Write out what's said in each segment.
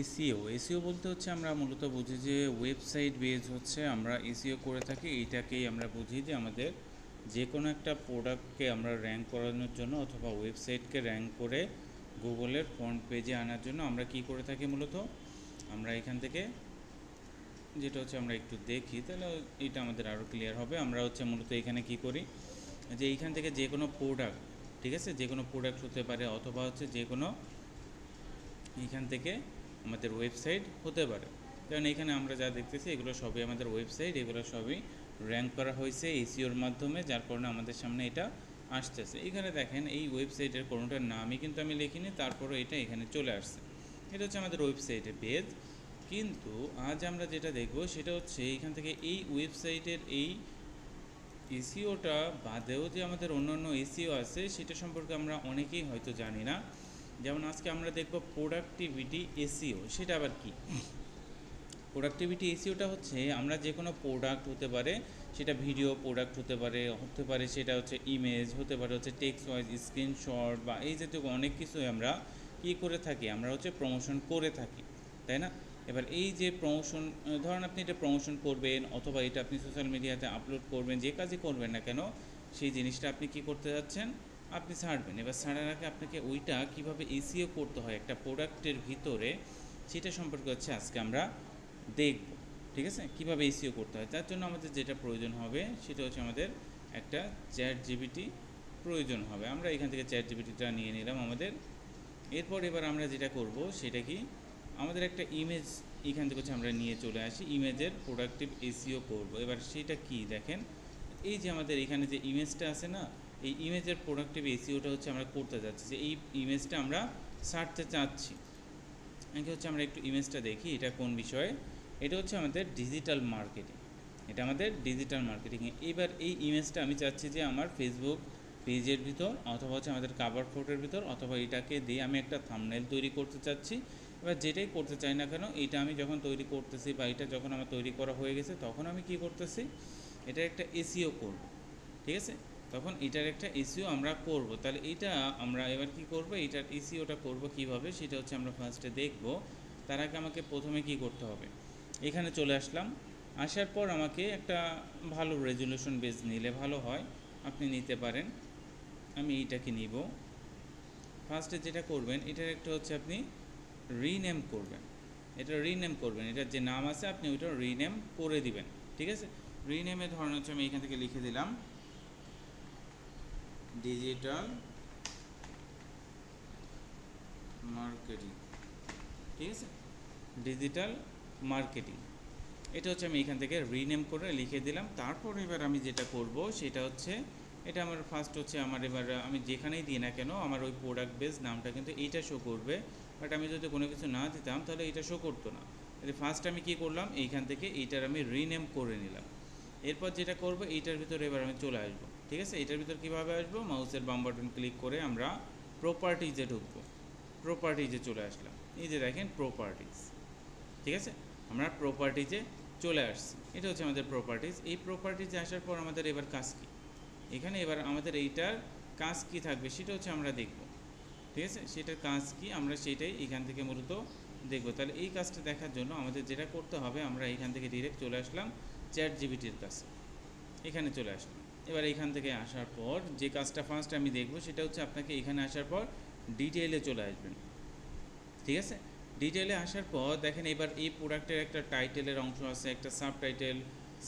SEO SEO বলতে হচ্ছে আমরা মূলত বুঝি যে ওয়েবসাইট বেজ হচ্ছে আমরা এসিও করে থাকি, এইটাকেই আমরা বুঝি যে আমাদের যে কোনো একটা প্রোডাক্টকে আমরা র্যাঙ্ক করানোর জন্য অথবা ওয়েবসাইটকে র্যাঙ্ক করে গুগলের ফ্রন্ট পেজে আনার জন্য আমরা কি করে থাকি মূলত? আমরা এখান থেকে যেটা হচ্ছে আমরা একটু দেখি, তাহলে এটা আমাদের আরও ক্লিয়ার হবে। আমরা হচ্ছে মূলত এখানে কি করি? যে এইখান থেকে যে কোনো প্রোডাক্ট ঠিক আছে? যে কোনো প্রোডাক্ট হতে পারে অথবা হচ্ছে যে কোনো এইখান থেকে আমাদের ওয়েবসাইট হতে পারে। কারণ এখানে আমরা যা দেখতেছি, এগুলো সবই আমাদের ওয়েবসাইট এগুলো সবই র্যাঙ্ক করা হয়েছে এসিওর মাধ্যমে, যার কারণে আমাদের সামনে এটা আসতেছে। এখানে দেখেন, এই ওয়েবসাইটের কোনোটার নামই কিন্তু আমি লিখিনি তারপরে এটা এখানে চলে আসছে। এটা হচ্ছে আমাদের ওয়েবসাইটের পেজ কিন্তু আজ আমরা যেটা দেখব, সেটা হচ্ছে এইখান থেকে এই ওয়েবসাইটের এই এসিওটা বাদেও যে আমাদের অন্যান্য এসিও আছে, সেটা সম্পর্কে আমরা অনেকেই হয়তো জানি না। যেমন আজকে আমরা দেখব প্রোডাক্টিভিটি এসিও সেটা আবার কি? প্রোডাক্টিভিটি এসিওটা হচ্ছে আমরা যে কোনো প্রোডাক্ট হতে পারে, সেটা ভিডিও প্রোডাক্ট হতে পারে হতে পারে সেটা হচ্ছে ইমেজ হতে পারে হচ্ছে টেক্সট ওয়াইজ স্ক্রিনশট বা এই জাতীয় অনেক কিছুই আমরা কী করে থাকি, আমরা হচ্ছে প্রমোশন করে থাকি, তাই না? এবার এই যে প্রমোশন ধরুন আপনি এটা প্রমোশন করবেন অথবা এটা আপনি সোশ্যাল মিডিয়াতে আপলোড করবেন, যে কাজই করবেন না কেন, সেই জিনিসটা আপনি কি করতে যাচ্ছেন? আপনি ছাড়বেন। এবার ছাড়ার আগে আপনাকে ওইটা কীভাবে এসিও করতে হয় একটা প্রোডাক্টের ভিতরে, সেটা সম্পর্কে হচ্ছে আজকে আমরা দেখব। ঠিক আছে? কীভাবে এসিও করতে হয়? তার জন্য আমাদের যেটা প্রয়োজন হবে, সেটা হচ্ছে আমাদের একটা চ্যাট জিবিটি প্রয়োজন হবে। আমরা এখান থেকে চ্যাট জিবিটিটা নিয়ে নিলাম আমাদের। এরপর এবার আমরা যেটা করব, সেটা কি? আমাদের একটা ইমেজ এখান থেকে হচ্ছে আমরা নিয়ে চলে আসি ইমেজের প্রোডাক্টিভ এসিও করব। এবার সেটা কি দেখেন? এই যে আমাদের এখানে যে ইমেজটা আছে না এই ইমেজের প্রোডাক্টিভ এসিওটা হচ্ছে আমরা করতে যাচ্ছি। যে এই ইমেজটা আমরা ছাড়তে চাচ্ছি। একে হচ্ছে আমরা একটু ইমেজটা দেখি, এটা কোন বিষয়ে? এটা হচ্ছে আমাদের ডিজিটাল মার্কেটিং এটা আমাদের ডিজিটাল মার্কেটিং এবার এই ইমেজটা আমি চাচ্ছি যে আমার ফেসবুক পেজের ভিতর অথবা হচ্ছে আমাদের কাভার ফটোর ভিতর অথবা এটাকে দিয়ে আমি একটা থামনেল তৈরি করতে চাচ্ছি। এবার যেটাই করতে চাই না কেন, এটা আমি যখন তৈরি করতেছি বা এটা যখন আমার তৈরি করা হয়ে গেছে, তখন আমি কি করতেছি? এটা একটা এসিও করব। ঠিক আছে? তখন এটার একটা এসিও আমরা করব। তাহলে এটা আমরা এবার কি করব? এটার এসিওটা করব কীভাবে? সেটা হচ্ছে আমরা ফার্স্টে দেখব। তার আগে আমাকে প্রথমে কি করতে হবে? এখানে চলে আসলাম। আসার পর আমাকে একটা ভালো রেজলিউশন বেস নিলে ভালো হয়। আপনি নিতে পারেন। আমি এইটাকে নিব। ফার্স্টে যেটা করবেন, এটার একটা হচ্ছে আপনি রিনেম করবেন। এটা রিনেম করবেন। এটার যে নাম আছে, আপনি ওইটা রিনেম করে দিবেন। ঠিক আছে? রিনেমের ধরন হচ্ছে আমি এখান থেকে লিখে দিলাম। ডিজিটাল মার্কেটিং, ঠিক আছে? ডিজিটাল মার্কেটিং, এটা হচ্ছে আমি এখান থেকে রিনেম করে লিখে দিলাম। তারপর এবার আমি যেটা করব সেটা হচ্ছে, এটা আমার ফার্স্ট হচ্ছে আমার এবার আমি যেখানেই দিই না কেন আমার ওই প্রোডাক্ট বেস নামটা কিন্তু এইটা শো করবে। বাট আমি যদি কোনো কিছু না দিতাম তাহলে এটা শো করতো না। ফার্স্ট আমি কি করলাম? এইখান থেকে এইটার আমি রিনেম করে নিলাম। এরপর যেটা করব, এইটার ভিতরে এবার আমি চলে আসব। ঠিক আছে? এটার ভিতর কীভাবে আসব? মাউসের বাম বাটন ক্লিক করে আমরা প্রপার্টিজে ঢুকবো। প্রপার্টিজে চলে আসলাম। এই যে দেখেন প্রপার্টিজ ঠিক আছে? আমরা প্রপার্টিজে চলে আসছি। এটা হচ্ছে আমাদের প্রপার্টিজ এই প্রপার্টিজে আসার পর আমাদের এবার কাজ কী? এখানে এবার আমাদের এইটার কাজ কী থাকবে সেটা হচ্ছে আমরা দেখব। ঠিক আছে? সেটার কাজ কি? আমরা সেটাই এখান থেকে মূলত দেখব। তাহলে এই কাজটা দেখার জন্য আমাদের যেটা করতে হবে, আমরা এখান থেকে ডিরেক্ট চলে আসলাম চ্যাট জিবিটির কাছে। এখানে চলে আসলাম। এবার এখান থেকে আসার পর যে কাজটা ফার্স্ট আমি দেখব সেটা হচ্ছে আপনাকে এখানে আসার পর ডিটেলে চলে আসবেন। ঠিক আছে? ডিটেইলে আসার পর দেখেন এবার এই প্রোডাক্টের একটা টাইটেলের অংশ আছে, একটা সাব টাইটেল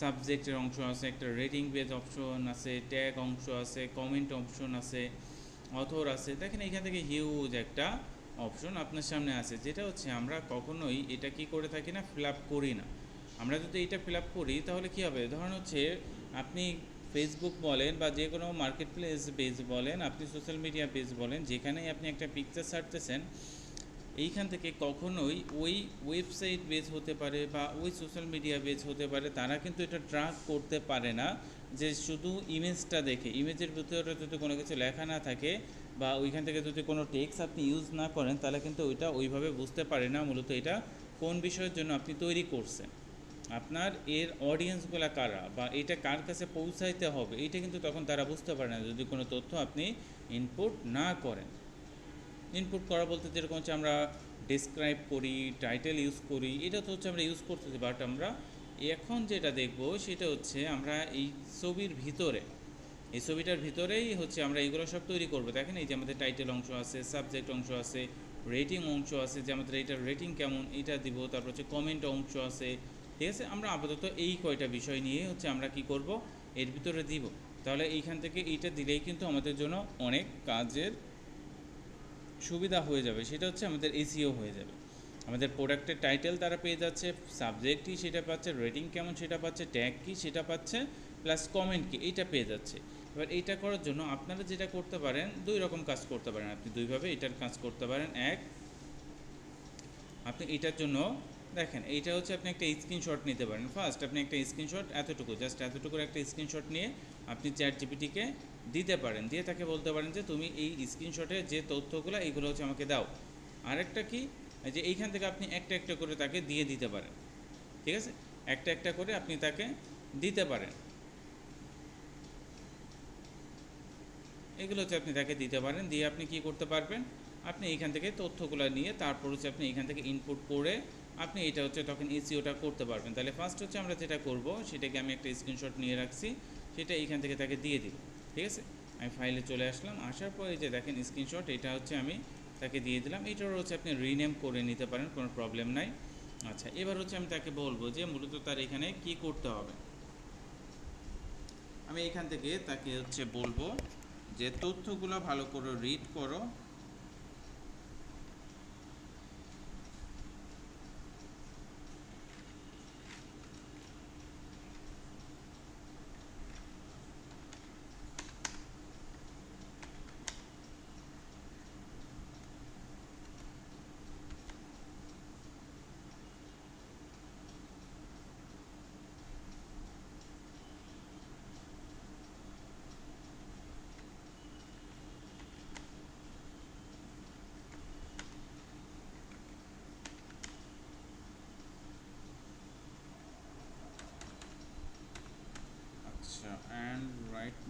সাবজেক্টের অংশ আছে, একটা রেটিং বেজ অপশন আছে ট্যাগ অংশ আছে কমেন্ট অপশন আছে অথর আছে। দেখেন এখান থেকে হিউজ একটা অপশন আপনার সামনে আছে, যেটা হচ্ছে আমরা কখনোই এটা কি করে থাকি না ফিল আপ করি না। আমরা যদি এটা ফিল আপ করি তাহলে কী হবে? ধরুন হচ্ছে আপনি ফেসবুক বলেন বা যে কোনো মার্কেট প্লেস পেজ বলেন, আপনি সোশ্যাল মিডিয়া পেজ বলেন, যেখানেই আপনি একটা পিকচার ছাড়তেছেন, এইখান থেকে কখনোই ওই ওয়েবসাইট বেজ হতে পারে বা ওই সোশ্যাল মিডিয়া বেজ হতে পারে, তারা কিন্তু এটা ট্র্যাক করতে পারে না। যে শুধু ইমেজটা দেখে ইমেজের ভিতরে যদি কোনো কিছু লেখা না থাকে বা ওইখান থেকে যদি কোনো টেক্স আপনি ইউজ না করেন, তাহলে কিন্তু ওইটা ওইভাবে বুঝতে পারে না। মূলত এটা কোন বিষয়ের জন্য আপনি তৈরি করছেন। আপনার এর অডিয়েন্সগুলো কারা বা এটা কার কাছে পৌঁছাইতে হবে, এইটা কিন্তু তখন তারা বুঝতে পারে না যদি কোনো তথ্য আপনি ইনপুট না করেন। ইনপুট করা বলতে যেরকম হচ্ছে আমরা ডিসক্রাইব করি টাইটেল ইউজ করি, এটা তো হচ্ছে আমরা ইউজ করতেছি বাট আমরা এখন যেটা দেখব সেটা হচ্ছে আমরা এই ছবির ভিতরে, এই ছবিটার ভিতরেই হচ্ছে আমরা এগুলো সব তৈরি করব। দেখেন এই যে আমাদের টাইটেল অংশ আছে সাবজেক্ট অংশ আছে রেটিং অংশ আছে, যে আমাদের এটার রেটিং কেমন এটা দিব, তারপর হচ্ছে কমেন্ট অংশ আছে ঠিক আছে? আমরা আপাতত এই কয়টা বিষয় নিয়ে হচ্ছে আমরা কি করব? এর ভিতরে দিব। তাহলে এইখান থেকে এইটা দিলেই কিন্তু আমাদের জন্য অনেক কাজের সুবিধা হয়ে যাবে। সেটা হচ্ছে আমাদের এসিও হয়ে যাবে। আমাদের প্রোডাক্টের টাইটেল তারা পেয়ে যাচ্ছে, সাবজেক্ট কী সেটা পাচ্ছে, রেটিং কেমন সেটা পাচ্ছে, ট্যাগ কী সেটা পাচ্ছে, প্লাস কমেন্ট কী এইটা পেয়ে যাচ্ছে। এবার এইটা করার জন্য আপনারা যেটা করতে পারেন, দুই রকম কাজ করতে পারেন। আপনি দুইভাবে এটার কাজ করতে পারেন। এক, আপনি এটার জন্য দেখেন, এইটা হচ্ছে আপনি একটা স্ক্রিনশট নিতে পারেন। ফার্স্ট আপনি একটা স্ক্রিনশট এতটুকু জাস্ট এতটুকুর একটা স্ক্রিনশট নিয়ে আপনি চ্যাট জিপিটিকে দিতে পারেন। দিয়ে তাকে বলতে পারেন যে, তুমি এই স্ক্রিনশটে যে তথ্যগুলো এইগুলো হচ্ছে আমাকে দাও। আরেকটা কি যে এইখান থেকে আপনি একটা একটা করে তাকে দিয়ে দিতে পারেন। ঠিক আছে? একটা একটা করে আপনি তাকে দিতে পারেন। এগুলো হচ্ছে আপনি তাকে দিতে পারেন। দিয়ে আপনি কি করতে পারবেন? আপনি এইখান থেকে তথ্যগুলো নিয়ে তারপর হচ্ছে আপনি এখান থেকে ইনপুট করে আপনি এটা হচ্ছে তখন এসিওটা করতে পারবেন। তাহলে ফার্স্ট হচ্ছে আমরা যেটা করব, সেটাকে আমি একটা স্ক্রিনশট নিয়ে রাখছি, সেটা এইখান থেকে তাকে দিয়ে দিব ঠিক আছে? আমি ফাইলে চলে আসলাম, আসার পরে যে দেখেন স্ক্রিনশট এটা হচ্ছে আমি তাকে দিয়ে দিলাম। এটার হচ্ছে আপনি রিনেম করে নিতে পারেন, কোনো প্রবলেম নাই। আচ্ছা এবার হচ্ছে আমি তাকে বলব যে মূলত তার এখানে কি করতে হবে। আমি এখান থেকে তাকে হচ্ছে বলব যে তথ্যগুলো ভালো করে রিড করো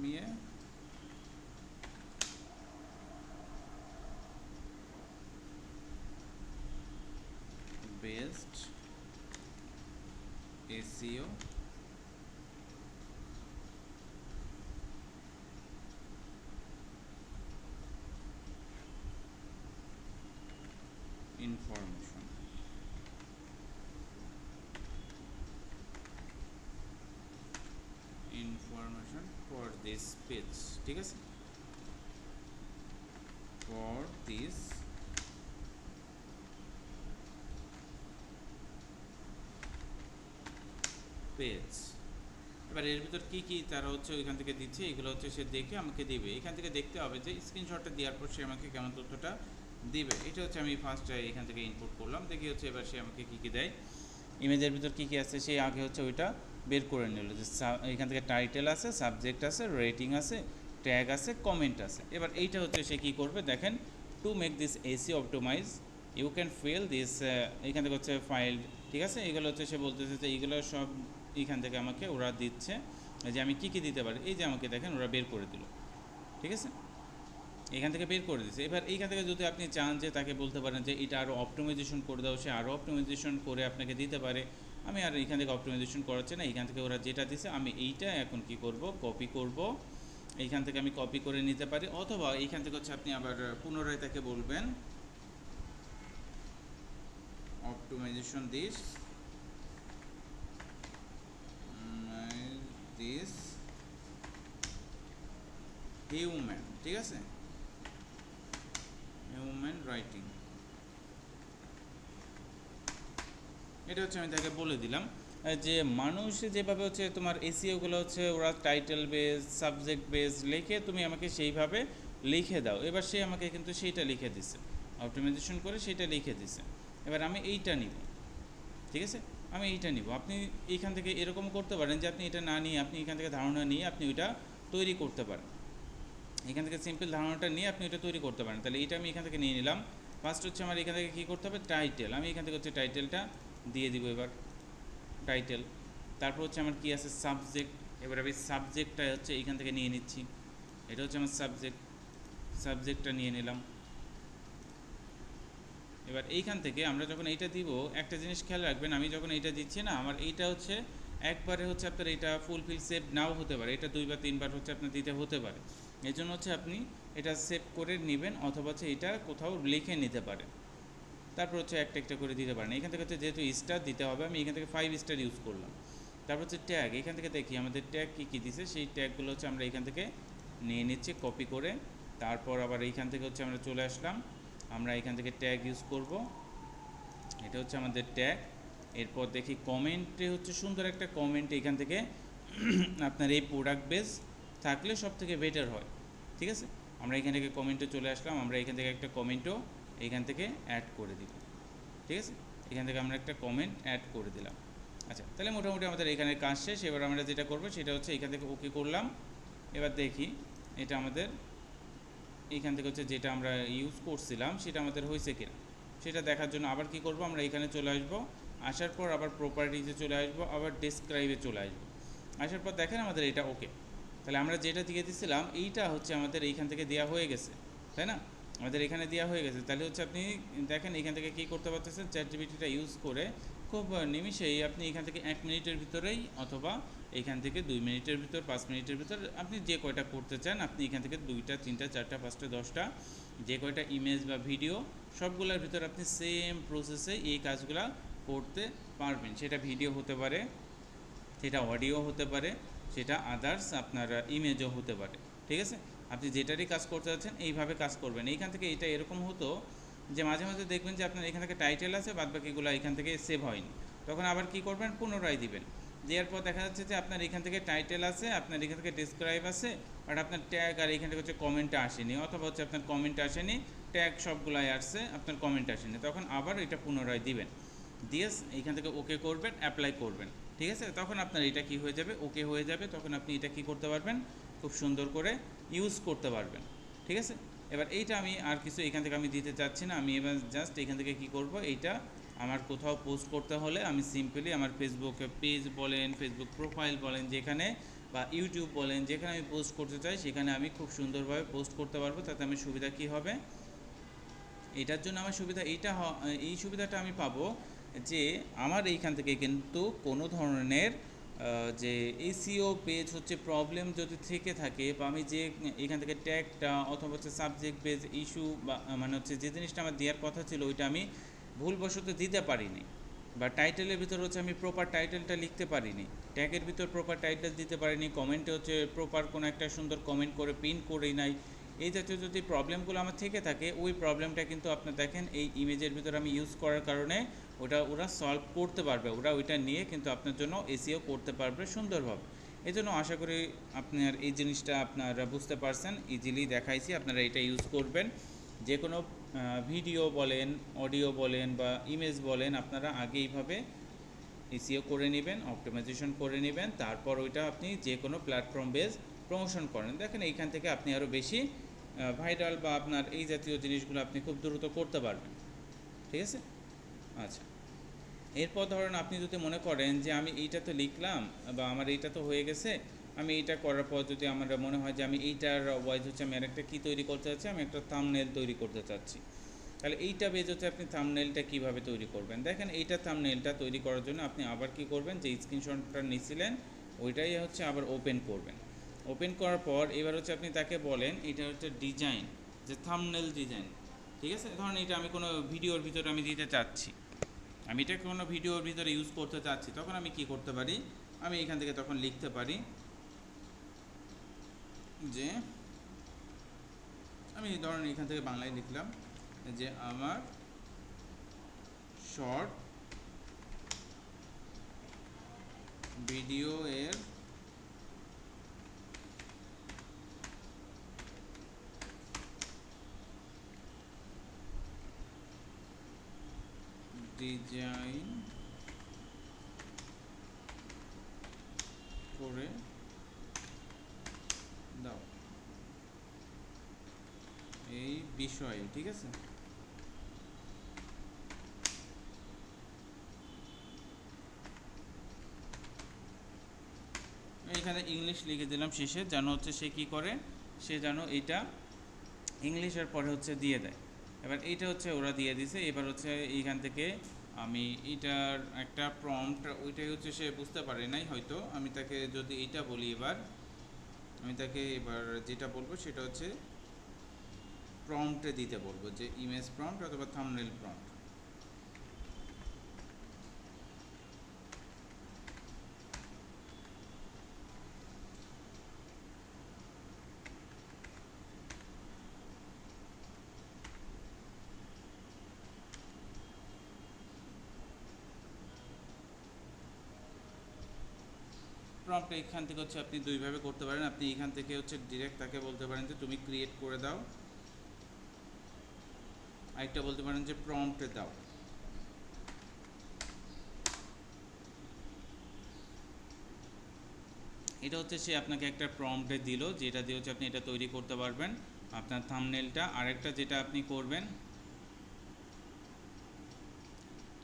Mie. Based SEO this page, ঠিক আছে? For this পেজ এবার এর ভিতর কী কী তারা হচ্ছে ওইখান থেকে দিচ্ছে, এগুলো হচ্ছে সে দেখে আমাকে দিবে। এখান থেকে দেখতে হবে যে স্ক্রিনশটটা দেওয়ার পর সে আমাকে কেমন তথ্যটা দিবে। এটা হচ্ছে আমি ফার্স্ট এখান থেকে ইনপুট করলাম। দেখি হচ্ছে এবার সে আমাকে কী কী দেয়। ইমেজের ভিতর কী কী আছে, সে আগে হচ্ছে ওইটা বের করে নিল যে এখান থেকে টাইটেল আছে সাবজেক্ট আছে রেটিং আছে ট্যাগ আছে কমেন্ট আছে। এবার এইটা হচ্ছে সে কী করবে, দেখেন to make this AC optimize you can fail this এখান থেকে হচ্ছে ফাইল ঠিক আছে? এগুলো হচ্ছে সে বলতেছে যে এইগুলো সব এইখান থেকে আমাকে ওরা দিচ্ছে, যে আমি কী কী দিতে পারি? এই যে আমাকে দেখেন, ওরা বের করে দিল, ঠিক আছে? এখান থেকে বের করে দিচ্ছে এবার এইখান থেকে যদি আপনি চান যে তাকে বলতে পারেন যে এটা আরও অপটোমাইজেশন করে দাও, সে আরও অপটোমাইজেশন করে আপনাকে দিতে পারে আমি আর এখান থেকে অপটোমাইজেশন করাচ্ছি না, এখান থেকে ওরা যেটা দিছে আমি এইটা এখন কি করব কপি করব। এইখান থেকে আমি কপি করে নিতে পারি, অথবা এইখান থেকে হচ্ছে আপনি আবার পুনরায় তাকে বলবেন অপটোমাইজেশন দিস দিস হিউম্যান ঠিক আছে? হিউম্যান রাইটিং এটা হচ্ছে আমি তাকে বলে দিলাম যে মানুষ যেভাবে হচ্ছে তোমার এসিওগুলো হচ্ছে ওরা টাইটেল বেস সাবজেক্ট বেস লিখে, তুমি আমাকে সেইভাবে লিখে দাও। এবার সে আমাকে কিন্তু সেইটা লিখে দিছে। অপটিমাইজেশন করে সেটা লিখে দিছে। এবার আমি এইটা নিব। ঠিক আছে? আমি এইটা নিব। আপনি এইখান থেকে এরকম করতে পারেন যে আপনি এটা না নিয়ে, আপনি এখান থেকে ধারণা নিয়ে আপনি ওইটা তৈরি করতে পারেন। এখান থেকে সিম্পল ধারণাটা নিয়ে আপনি ওইটা তৈরি করতে পারেন। তাহলে এটা আমি এখান থেকে নিয়ে নিলাম। ফার্স্ট হচ্ছে আমার এখান থেকে কী করতে হবে? টাইটেল আমি এখান থেকে হচ্ছে টাইটেলটা দিয়ে দিব এবার টাইটেল তারপর হচ্ছে আমার কী আছে? সাবজেক্ট এবার আমি সাবজেক্টটা হচ্ছে এইখান থেকে নিয়ে নিচ্ছি। এটা হচ্ছে আমার সাবজেক্ট সাবজেক্টটা নিয়ে নিলাম। এবার এইখান থেকে আমরা যখন এইটা দিব, একটা জিনিস খেয়াল রাখবেন, আমি যখন এইটা দিচ্ছি না, আমার এইটা হচ্ছে একবারে হচ্ছে আপনার এটা ফুলফিল সেভ নাও হতে পারে। এটা দুই বা তিনবার হচ্ছে আপনার দিতে হতে পারে। এই জন্য হচ্ছে আপনি এটা সেভ করে নেবেন, অথবা হচ্ছে এটা কোথাও লিখে নিতে পারেন। তারপর হচ্ছে একটা একটা করে দিতে পারেন। এখান থেকে হচ্ছে যেহেতু স্টার দিতে হবে, আমি এখান থেকে ফাইভ স্টার ইউজ করলাম। তারপর হচ্ছে ট্যাগ এখান থেকে দেখি আমাদের ট্যাগ কী কী দিছে? সেই ট্যাগগুলো হচ্ছে আমরা এখান থেকে নিয়ে নিচ্ছি কপি করে। তারপর আবার এইখান থেকে হচ্ছে আমরা চলে আসলাম। আমরা এখান থেকে ট্যাগ ইউজ করব। এটা হচ্ছে আমাদের ট্যাগ এরপর দেখি কমেন্টে হচ্ছে সুন্দর একটা কমেন্ট এখান থেকে আপনার এই প্রোডাক্ট বেস থাকলে সব থেকে বেটার হয়। ঠিক আছে? আমরা এখান থেকে কমেন্টে চলে আসলাম। আমরা এখান থেকে একটা কমেন্টও এখান থেকে অ্যাড করে দিলাম ঠিক আছে? এখান থেকে আমরা একটা কমেন্ট অ্যাড করে দিলাম। আচ্ছা তাহলে মোটামুটি আমাদের এখানে কাজ শেষ। এবার আমরা যেটা করব সেটা হচ্ছে এখান থেকে ওকে করলাম। এবার দেখি, এটা আমাদের এইখান থেকে হচ্ছে যেটা আমরা ইউজ করছিলাম, সেটা আমাদের হয়েছে কিনা। সেটা দেখার জন্য আবার কি করব, আমরা এখানে চলে আসব। আসার পর আবার প্রপার্টিজে চলে আসব, আবার ডেসক্রাইবে চলে আসব। আসার পর দেখেন আমাদের এটা ওকে তাহলে আমরা যেটা দিয়ে দিছিলাম, এইটা হচ্ছে আমাদের এইখান থেকে দেওয়া হয়ে গেছে, তাই না? আমাদের এখানে দেওয়া হয়ে গেছে। তাহলে হচ্ছে আপনি দেখেন এখান থেকে কী করতে পারতেছেন? চ্যাট জিবিটিটা ইউজ করে খুব নিমিষেই আপনি এখান থেকে এক মিনিটের ভিতরেই অথবা এখান থেকে দুই মিনিটের ভিতর, পাঁচ মিনিটের ভিতর আপনি যে কয়টা করতে চান, আপনি এখান থেকে দুইটা, তিনটা, চারটা, পাঁচটা, দশটা যে কয়টা ইমেজ বা ভিডিও সবগুলোর ভিতর আপনি সেম প্রসেসে এই কাজগুলা করতে পারবেন। সেটা ভিডিও হতে পারে, সেটা অডিও হতে পারে, সেটা আদার্স আপনার ইমেজও হতে পারে। ঠিক আছে? আপনি যেটারই কাজ করতে যাচ্ছেন, এইভাবে কাজ করবেন। এইখান থেকে এটা এরকম হতো যে মাঝে মাঝে দেখবেন যে আপনার এখান থেকে টাইটেল আছে বাদ বাকিগুলো এখান থেকে সেভ হয়নি। তখন আবার কি করবেন? পুনরায় দিবেন। দেওয়ার পর দেখা যাচ্ছে যে আপনার এখান থেকে টাইটেল আছে, আপনার এখান থেকে ডিসক্রাইব আছে আর আপনার ট্যাগ আর এখান থেকে হচ্ছে কমেন্ট আসেনি, অথবা হচ্ছে আপনার কমেন্ট আসেনি ট্যাগ সবগুলাই আসছে, আপনার কমেন্ট আসেনি। তখন আবার এটা পুনরায় দিবেন। দিয়ে এইখান থেকে ওকে করবেন অ্যাপ্লাই করবেন। ঠিক আছে? তখন আপনার এটা কি হয়ে যাবে? ওকে হয়ে যাবে। তখন আপনি এটা কি করতে পারবেন? খুব সুন্দর করে ইউজ করতে পারবেন। ঠিক আছে? এবার এইটা আমি আর কিছু এখান থেকে আমি দিতে চাচ্ছি না। আমি এবার জাস্ট এখান থেকে কি করব? এইটা আমার কোথাও পোস্ট করতে হলে আমি সিম্পলি আমার ফেসবুকে পেজ বলেন ফেসবুক প্রোফাইল বলেন, যেখানে বা ইউটিউব বলেন, যেখানে আমি পোস্ট করতে চাই, সেখানে আমি খুব সুন্দরভাবে পোস্ট করতে পারব। তাতে আমার সুবিধা কি হবে? এটার জন্য আমার সুবিধা, এইটা এই সুবিধাটা আমি পাবো যে আমার এইখান থেকে কিন্তু কোনো ধরনের যে এসিও পেজ হচ্ছে প্রবলেম যদি থেকে থাকে, বা আমি যে এখান থেকে ট্যাগটা অথবা হচ্ছে সাবজেক্ট পেজ ইস্যু বা মানে হচ্ছে যে জিনিসটা আমার দেওয়ার কথা ছিল, ওইটা আমি ভুলবশত দিতে পারিনি। বা টাইটেলের ভিতর হচ্ছে আমি প্রপার টাইটেলটা লিখতে পারিনি। ট্যাগের ভিতর প্রপার টাইটেল দিতে পারিনি কমেন্টে হচ্ছে প্রপার কোনো একটা সুন্দর কমেন্ট করে পিন করেই নাই। এই জাতীয় যদি প্রবলেমগুলো আমার থেকে থাকে, ওই প্রবলেমটা কিন্তু আপনার দেখেন, এই ইমেজের ভিতর আমি ইউজ করার কারণে ওটা ওরা সলভ করতে পারবে, ওরা ওইটা নিয়ে কিন্তু আপনার জন্য এসিও করতে পারবে সুন্দরভাবে। এই জন্য আশা করি আপনার এই জিনিসটা আপনারা বুঝতে পারছেন ইজিলি দেখাইছি, আপনারা এটা ইউজ করবেন। যে কোনো ভিডিও বলেন অডিও বলেন বা ইমেজ বলেন, আপনারা আগে এইভাবে এসিও করে নেবেন অপটিমাইজেশন করে নেবেন, তারপর ওইটা আপনি যে কোনো প্ল্যাটফর্ম বেস প্রমোশন করেন। দেখেন এইখান থেকে আপনি আরও বেশি ভাইরাল বা আপনার এই জাতীয় জিনিসগুলো আপনি খুব দ্রুত করতে পারবেন। ঠিক আছে? আচ্ছা। এরপর ধরেন আপনি যদি মনে করেন যে আমি এইটা তো লিখলাম বা আমার এইটা তো হয়ে গেছে, আমি এইটা করার পর যদি আমার মনে হয় যে আমি এইটার ওয়াইজ হচ্ছে আমি আরেকটা কী তৈরি করতে চাচ্ছি, আমি একটা থামনেল তৈরি করতে চাচ্ছি। তাহলে এইটা বেজ হচ্ছে আপনি থামনেলটা কীভাবে তৈরি করবেন? দেখেন এইটা থামনেলটা তৈরি করার জন্য আপনি আবার কি করবেন? যে স্ক্রিনশটটা নিয়েছিলেন ওইটাই হচ্ছে আবার ওপেন করবেন। ওপেন করার পর এবার হচ্ছে আপনি তাকে বলেন, এটা হচ্ছে ডিজাইন যে থামনেল ডিজাইন ঠিক আছে? ধরেন এটা আমি কোনো ভিডিওর ভিতরে আমি দিতে চাচ্ছি। আমি এটা কোনো ভিডিওর ভিতরে ইউজ করতে চাচ্ছি, তখন আমি কি করতে পারি? আমি এখান থেকে তখন লিখতে পারি যে, আমি ধরেন এখান থেকে বাংলায় লিখলাম যে আমার শর্ট ভিডিও এর ডিজাইন করে দাও। এই বিষয়ে, ঠিক আছে? এইখানে ইংলিশ লিখে দিলাম শেষে, যেন হচ্ছে সে কি করে? সে যেন এইটা ইংলিশের পরে হচ্ছে দিয়ে দেয়। এবার এইটা হচ্ছে ওরা দিয়ে দিছে, এবার হচ্ছে এইখান থেকে আমি এটার একটা প্রম্পট ওইটাই হচ্ছে সে বুঝতে পারে নাই হয়তো, আমি তাকে যদি এইটা বলি এবার, আমি তাকে এবার যেটা বলব সেটা হচ্ছে প্রম্পটে দিতে বলব, যে ইমেজ প্রম্পট অথবা থামনেল প্রম্পট প্রম্পট এখান থেকে হচ্ছে আপনি দুইভাবে করতে পারেন। আপনি এখান থেকে হচ্ছে ডিরেক্ট তাকে বলতে পারেন যে, তুমি ক্রিয়েট করে দাও। আরেকটা বলতে পারেন যে প্রম্পটে দাও। এটা হচ্ছে সে আপনাকে একটা প্রম্পটে দিল, যেটা দিয়ে হচ্ছে আপনি এটা তৈরি করতে পারবেন। আপনার থামনেলটা আরেকটা যেটা আপনি করবেন,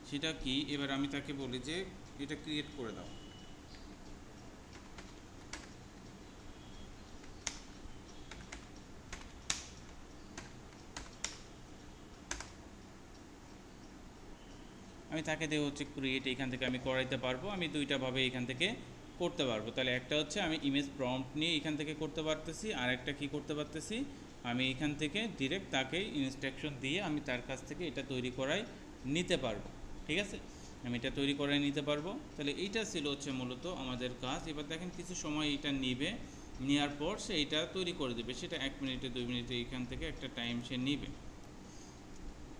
সেটা কি? এবার আমি তাকে বলি যে, এটা ক্রিয়েট করে দাও। আমি তাকে দিয়ে হচ্ছে ক্রিয়েট এখান থেকে আমি করাইতে পারব, আমি দুইটাভাবে এখান থেকে করতে পারব। তাহলে একটা হচ্ছে আমি ইমেজ প্রম্পট নিয়ে এখান থেকে করতে পারতেছি, আর একটা কী করতে পারতেছি? আমি এখান থেকে ডিরেক্ট তাকে ইনস্ট্রাকশন দিয়ে আমি তার কাছ থেকে এটা তৈরি করাই নিতে পারব, ঠিক আছে? আমি এটা তৈরি করাই নিতে পারব। তাহলে এইটা ছিল হচ্ছে মূলত আমাদের কাজ। এবার দেখেন কিছু সময় এটা নিবে নেওয়ার পর সে এটা তৈরি করে দেবে। সেটা এক মিনিটে, দুই মিনিটে এখান থেকে একটা টাইম সে নিবে।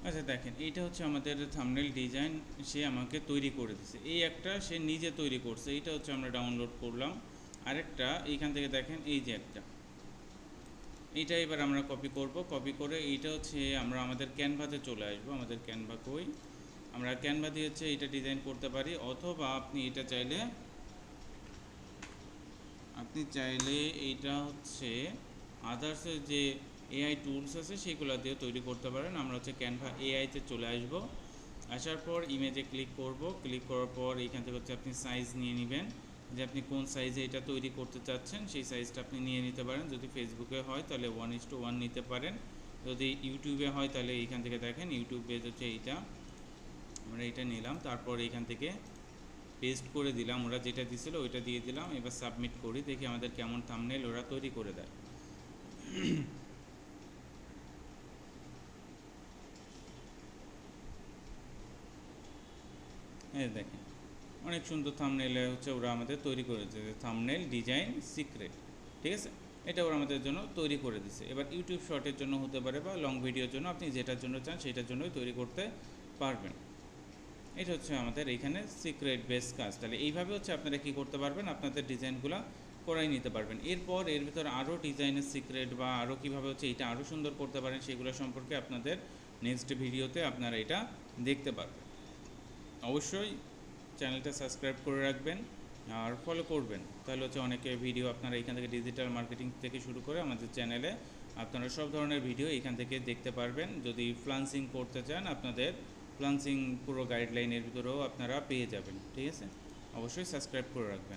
আচ্ছা দেখেন, এইটা হচ্ছে আমাদের থামনেল ডিজাইন সে আমাকে তৈরি করে দিছে। এই একটা সে নিজে তৈরি করছে, এইটা হচ্ছে আমরা ডাউনলোড করলাম। আরেকটা, এইখান থেকে দেখেন, এই যে একটা। এইটা এবার আমরা কপি করব কপি করে এইটা হচ্ছে আমরা আমাদের ক্যানভাতে চলে আসব, আমাদের ক্যানভা কই। আমরা ক্যানভা দিয়ে হচ্ছে এটা ডিজাইন করতে পারি, অথবা আপনি এটা চাইলে, আপনি চাইলে এইটা হচ্ছে আদার্সের যে এআই টুলস আছে, সেগুলো দিয়ে তৈরি করতে পারেন। আমরা হচ্ছে ক্যানভা এআইতে চলে আসব। আসার পর ইমেজে ক্লিক করব। ক্লিক করার পর এইখান থেকে হচ্ছে আপনি সাইজ নিয়ে নেবেন। যে আপনি কোন সাইজে এটা তৈরি করতে চাচ্ছেন, সেই সাইজটা আপনি নিয়ে নিতে পারেন। যদি ফেসবুকে হয়, তাহলে ওয়ান ইস টু ওয়ান নিতে পারেন। যদি ইউটিউবে হয়, তাহলে এইখান থেকে দেখেন ইউটিউব হচ্ছে এইটা। আমরা এটা নিলাম। তারপর এইখান থেকে পেস্ট করে দিলাম। ওরা যেটা দিছিল, ওইটা দিয়ে দিলাম। এবার সাবমিট করি। দেখি আমাদের কেমন থামনেল ওরা তৈরি করে দেয়। এই দেখেন, অনেক সুন্দর থামনেলে হচ্ছে ওরা আমাদের তৈরি করেছে থামনেল ডিজাইন সিক্রেট ঠিক আছে? এটা ওরা আমাদের জন্য তৈরি করে দিছে। এবার ইউটিউব শর্টের জন্য হতে পারে বা লং ভিডিওর জন্য আপনি যেটার জন্য চান সেটার জন্যই তৈরি করতে পারবেন। এটা হচ্ছে আমাদের এইখানে সিক্রেট বেস কাজ। তাহলে এইভাবে হচ্ছে আপনারা কী করতে পারবেন? আপনাদের ডিজাইনগুলো করাই নিতে পারবেন। এরপর এর ভিতর আরও ডিজাইনের সিক্রেট বা আরও কীভাবে হচ্ছে এটা আরও সুন্দর করতে পারেন, সেগুলো সম্পর্কে আপনাদের নেক্সট ভিডিওতে আপনারা এটা দেখতে পারবেন। অবশ্যই চ্যানেলটা সাবস্ক্রাইব করে রাখবেন আর ফলো করবেন। তাহলে হচ্ছে অনেকে ভিডিও আপনারা এখান থেকে ডিজিটাল মার্কেটিং থেকে শুরু করে আমাদের চ্যানেলে আপনারা সব ধরনের ভিডিও এখান থেকে দেখতে পারবেন। যদি ফ্লান্সিং করতে চান, আপনাদের ফ্লান্সিং পুরো গাইডলাইনের ভিতরেও আপনারা পেয়ে যাবেন। ঠিক আছে? অবশ্যই সাবস্ক্রাইব করে রাখবেন।